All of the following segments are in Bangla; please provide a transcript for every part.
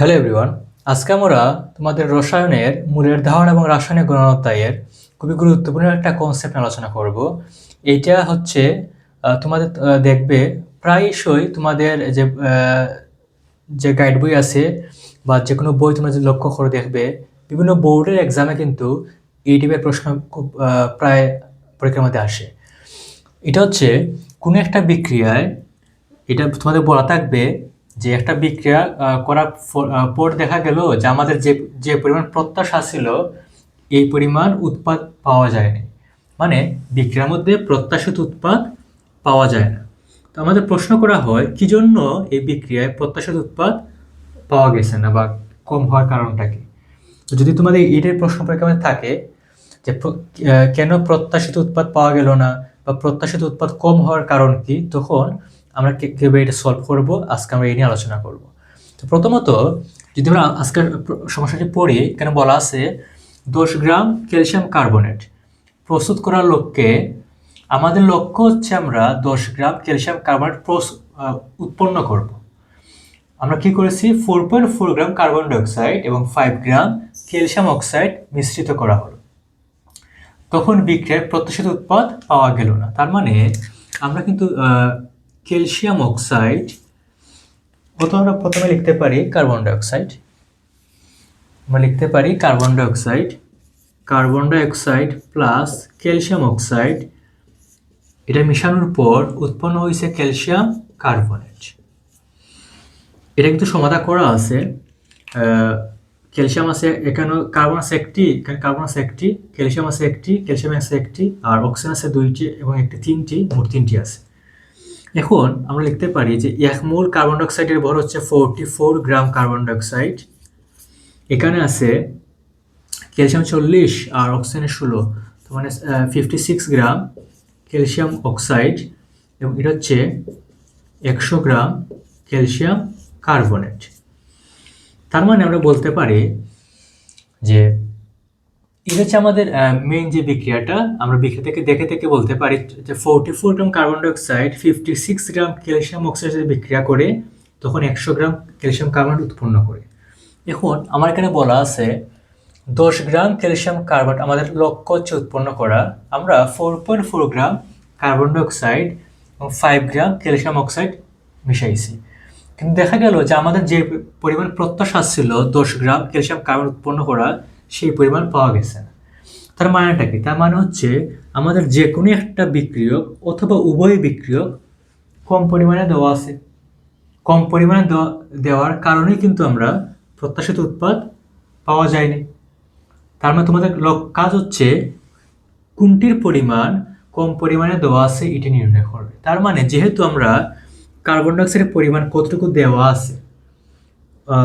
হ্যালো এভরিওয়ান আজকে আমরা তোমাদের রসায়নের মূলের ধারণ এবং রাসায়নিক গুণাত্মায়ের খুবই গুরুত্বপূর্ণ একটা কনসেপ্ট আলোচনা করব। এইটা হচ্ছে তোমাদের দেখবে প্রায়শই তোমাদের যে যে গাইড বই আছে বা যে কোনো বই তোমরা যে লক্ষ্য করে দেখবে, বিভিন্ন বোর্ডের এক্সামে কিন্তু এই টাইপের প্রশ্ন খুব প্রায় পরীক্ষার মধ্যে আসে। এটা হচ্ছে, কোনো একটা বিক্রিয়ায় এটা তোমাদের বলা থাকবে যে একটা বিক্রিয়া করার পর দেখা গেল যে আমাদের যে যে পরিমাণ প্রত্যাশা ছিল, এই পরিমাণ উৎপাদ পাওয়া যায়নি। মানে বিক্রিয়ার মধ্যে প্রত্যাশিত উৎপাদ পাওয়া যায় না। তো আমাদের প্রশ্ন করা হয়, কি জন্য এই বিক্রিয়ায় প্রত্যাশিত উৎপাদ পাওয়া গেছে না বা কম হওয়ার কারণটা কি? তো যদি তোমাদের এটার প্রশ্ন পরীক্ষার মধ্যে থাকে যে কেন প্রত্যাশিত উৎপাদ পাওয়া গেল না বা প্রত্যাশিত উৎপাদ কম হওয়ার কারণ কি, তখন আমরা কীভাবে এটা সলভ করব? আজকে আমরা এই নিয়ে আলোচনা করব। তো প্রথমত, যদি আমরা আজকের সমস্যাটি পড়ি কেন বলা আছে, দশ গ্রাম ক্যালসিয়াম কার্বনেট প্রস্তুত করার লক্ষ্যে আমাদের লক্ষ্য হচ্ছে আমরা দশ গ্রাম ক্যালসিয়াম কার্বনেট উৎপন্ন করব। আমরা কি করেছি? Four point four gram carbon dioxide এবং ফাইভ গ্রাম ক্যালসিয়াম অক্সাইড মিশ্রিত করা হলো। তখন বিক্রিয়ায় প্রত্যাশিত উৎপাদ পাওয়া গেল না। তার মানে আমরা কিন্তু ক্যালসিয়াম অক্সাইড অত আমরা প্রথমে লিখতে পারি? Carbon dioxide. আমরা লিখতে পারি carbon dioxide. Carbon dioxide plus calcium oxide. এটা মেশানোর পর উৎপন্ন হয়েছে ক্যালসিয়াম কার্বনেট। এটা কিন্তু সমাধান করা আছে। ক্যালসিয়াম আছে এখানে কার্বন আছে একটি এখানে কার্বন আছে একটি ক্যালসিয়াম আছে একটি ক্যালসিয়াম আছে একটি আর অক্সিজেন আছে দুইটি এবং একটি তিনটি মোট তিনটি আছে। এখন আমরা লিখতে পারি যে এক মোল কার্বন ডাইঅক্সাইডের ভর হচ্ছে forty four gram carbon dioxide এখানে আছে ক্যালসিয়াম চল্লিশ আর অক্সিজেনের ষোলো তো মানে fifty six gram calcium oxide এবং এটা হচ্ছে একশো গ্রাম ক্যালসিয়াম কার্বনেট তার মানে আমরা বলতে পারি যে এটা হচ্ছে আমাদের মেইন যে বিক্রিয়াটা, আমরা বিক্রিয়া থেকে দেখে থেকে বলতে পারি যে forty four gram carbon dioxide fifty six gram calcium oxide বিক্রিয়া করে তখন একশো গ্রাম ক্যালসিয়াম কার্বনেট উৎপন্ন করে। এখন আমার এখানে বলা আছে, দশ গ্রাম ক্যালসিয়াম কার্বন আমাদের লক্ষ্য হচ্ছে উৎপন্ন করা। আমরা four point four gram carbon dioxide এবং ফাইভ গ্রাম ক্যালসিয়াম অক্সাইড মিশাইছি। কিন্তু দেখা গেল যে আমাদের যে পরিমাণ প্রত্যাশা ছিল দশ গ্রাম ক্যালসিয়াম কার্বন উৎপন্ন করা সেই পরিমাণ পাওয়া গেছে না। তার মানেটা কি? তার মানে হচ্ছে আমাদের যে কোনো একটা বিক্রিয়ক অথবা উভয় বিক্রিয়ক কম পরিমাণে দেওয়া আছে। কম পরিমাণে দেওয়া- দেওয়ার কারণেই কিন্তু আমরা প্রত্যাশিত উৎপাদ পাওয়া যায়নি। তার মানে তোমাদের কাজ হচ্ছে কোনটির পরিমাণ কম পরিমাণে দেওয়া আছে এটি নির্ণয় করবে। তার মানে যেহেতু আমরা কার্বন ডাইঅক্সাইডের পরিমাণ কতটুকু দেওয়া আছে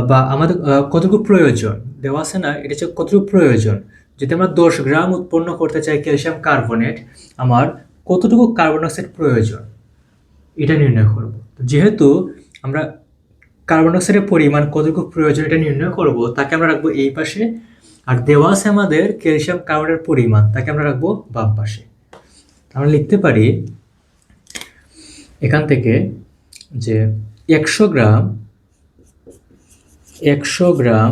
বা আমাদের কতটুকু প্রয়োজন? দেওয়া আছে না, এটা হচ্ছে কতটুকু প্রয়োজন? যদি আমরা দশ গ্রাম উৎপন্ন করতে চাই ক্যালসিয়াম কার্বনেট, আমার কতটুকু কার্বন ডাইঅক্সাইড প্রয়োজন? এটা নির্ণয় করব। যেহেতু আমরা কার্বন ডাইঅক্সাইডের পরিমাণ কতটুকু প্রয়োজন এটা নির্ণয় করব, তাকে আমরা রাখব এই পাশে। আর দেওয়া আছে আমাদের ক্যালসিয়াম কার্বনের পরিমাণ, তাকে আমরা রাখব বাম পাশে। আমরা লিখতে পারি এখান থেকে যে একশো গ্রাম একশো গ্রাম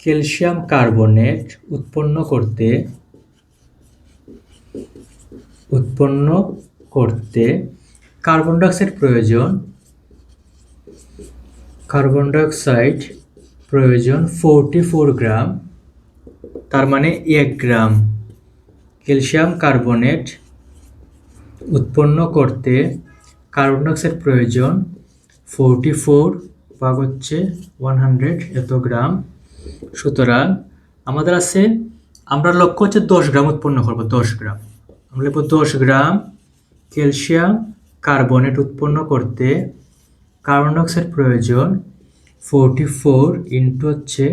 ক্যালসিয়াম কার্বনেট উৎপন্ন করতে উৎপন্ন করতে কার্বন ডাইঅক্সাইড প্রয়োজন, কার্বন ডাইঅক্সাইড প্রয়োজন ফোরটি ফোর গ্রাম, তার মানে এক গ্রাম ক্যালসিয়াম কার্বনেট উৎপন্ন করতে কার্বন ডাইঅক্সাইড প্রয়োজন ফোরটি ফোর ভাগ হচ্ছে ওয়ান হান্ড্রেড এত গ্রাম। সুতরাং আমাদের আছে, আমরা লক্ষ্য হচ্ছে দশ গ্রাম উৎপন্ন করব, দশ গ্রাম। আমরা লিখব দশ গ্রাম ক্যালসিয়াম কার্বনেট উৎপন্ন করতে কার্বন ডাইঅক্সাইড প্রয়োজন ফোরটি ফোর ইন্টু হচ্ছে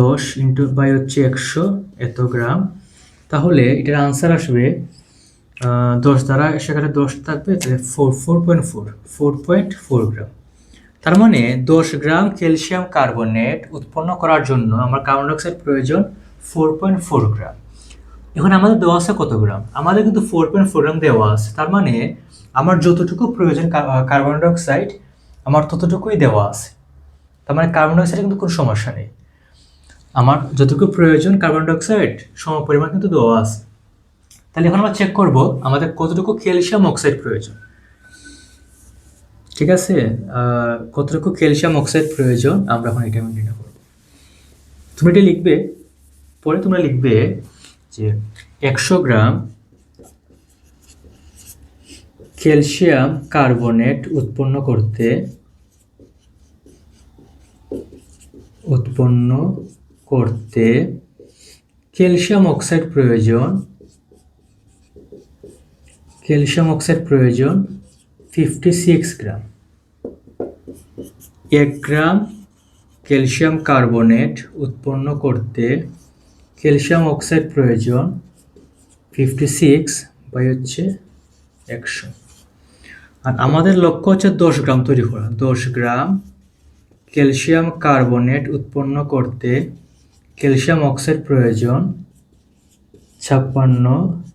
দশ ইন্টু বাই হচ্ছে একশো এত গ্রাম। তাহলে এটার আনসার আসবে দশ দ্বারা, সেখানে দশ থাকবে four four point four four point four gram. তার মানে দশ গ্রাম ক্যালসিয়াম কার্বনেট উৎপন্ন করার জন্য আমার কার্বন ডাইঅক্সাইড প্রয়োজন ফোর পয়েন্ট ফোর গ্রাম। এখন আমাদের দেওয়া আছে কত গ্রাম? আমাদের কিন্তু ফোর পয়েন্ট ফোর গ্রাম দেওয়া আছে। তার মানে আমার যতটুকু প্রয়োজন কার্বন ডাইঅক্সাইড আমার ততটুকুই দেওয়া আছে। তার মানে কার্বন ডাইঅক্সাইডে কিন্তু কোনো সমস্যা নেই। আমার যতটুকু প্রয়োজন কার্বন ডাইঅক্সাইড সম পরিমাণ কিন্তু দেওয়া আছে। তাহলে এখন আমরা চেক করব আমাদের কতটুকু ক্যালসিয়াম অক্সাইড প্রয়োজন। ঠিক আছে? কতটুকু ক্যালসিয়াম অক্সাইড প্রয়োজন? আমরা এখন এটা নির্ণয় করব তুমি এটা লিখবে, পরে তোমরা লিখবে যে একশো গ্রাম ক্যালসিয়াম কার্বনেট উৎপন্ন করতে উৎপন্ন করতে ক্যালসিয়াম অক্সাইড প্রয়োজন, ক্যালসিয়াম অক্সাইড প্রয়োজন ফিফটি সিক্স গ্রাম এক গ্রাম ক্যালসিয়াম কার্বনেট উৎপন্ন করতে ক্যালসিয়াম অক্সাইড প্রয়োজন ফিফটি সিক্স বাই হচ্ছে একশো। আর আমাদের লক্ষ্য হচ্ছে দশ গ্রাম তৈরি করা। দশ গ্রাম ক্যালসিয়াম কার্বনেট উৎপন্ন করতে ক্যালসিয়াম অক্সাইড প্রয়োজন ছাপ্পান্ন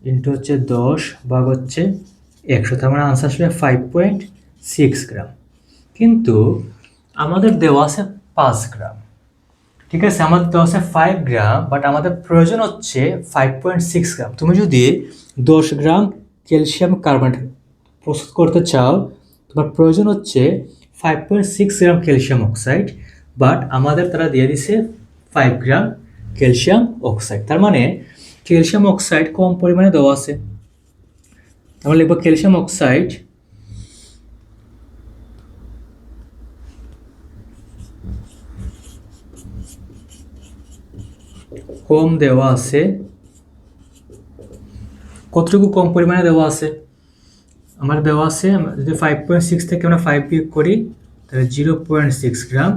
ইন্টু হচ্ছে দশ ভাগ হচ্ছে একশো তার মানে আনসার আসবে ফাইভ পয়েন্ট সিক্স গ্রাম। কিন্তু আমাদের দেওয়া আছে পাঁচ গ্রাম। ঠিক আছে? আমাদের দেওয়া আছে ফাইভ গ্রাম বাট আমাদের প্রয়োজন হচ্ছে ফাইভ পয়েন্ট সিক্স গ্রাম। তুমি যদি দশ গ্রাম ক্যালসিয়াম কার্বনেট প্রস্তুত করতে চাও, তোমার প্রয়োজন হচ্ছে five point six gram calcium oxide but আমাদের তারা দিয়ে দিছে ফাইভ গ্রাম ক্যালসিয়াম অক্সাইড। তার মানে ক্যালসিয়াম অক্সাইড কম পরিমাণে দেওয়া আছে। আমরা লিখব ক্যালসিয়াম অক্সাইড কম দেওয়া আছে। কতটুকু কম পরিমাণে দেওয়া আছে? আমার দেওয়া আছে যদি ফাইভ পয়েন্ট সিক্স থেকে আমরা ফাইভ বিয়োগ করি, তাহলে জিরো পয়েন্ট সিক্স গ্রাম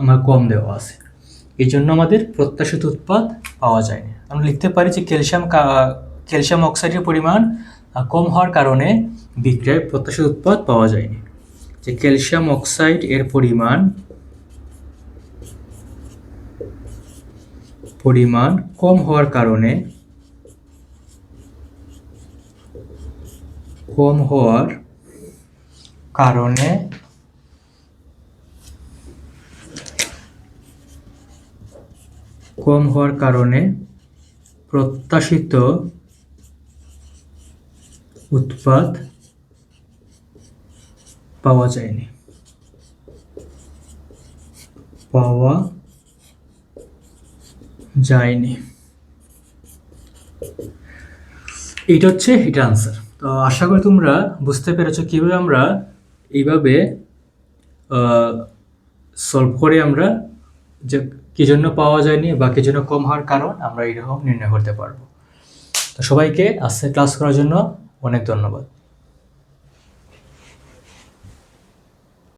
আমার কম দেওয়া আছে। এই জন্য আমাদের প্রত্যাশিত উৎপাদ পাওয়া যায়নি। আমরা লিখতে পারি যে ক্যালসিয়াম ক্যালসিয়াম অক্সাইডের পরিমাণ কম হওয়ার কারণে বিক্রয় প্রত্যাশিত উৎপাদ পাওয়া যায়নি। যে ক্যালসিয়াম অক্সাইড এর পরিমাণ পরিমাণ কম হওয়ার কারণে কম হওয়ার কারণে কম হওয়ার কারণে প্রত্যাশিত উৎপাদ পাওয়া যায়নি। পাওয়া যায়নি। এইটা হচ্ছে এটা আনসার তো আশা করি তোমরা বুঝতে পেরেছ কীভাবে আমরা এইভাবে সলভ করে আমরা যে কি জন্য পাওয়া যায়নি বা কি জন্য কম হওয়ার কারণ আমরা এইরকম নির্ণয় করতে পারব। তো সবাইকে আজকে ক্লাস করার জন্য অনেক ধন্যবাদ।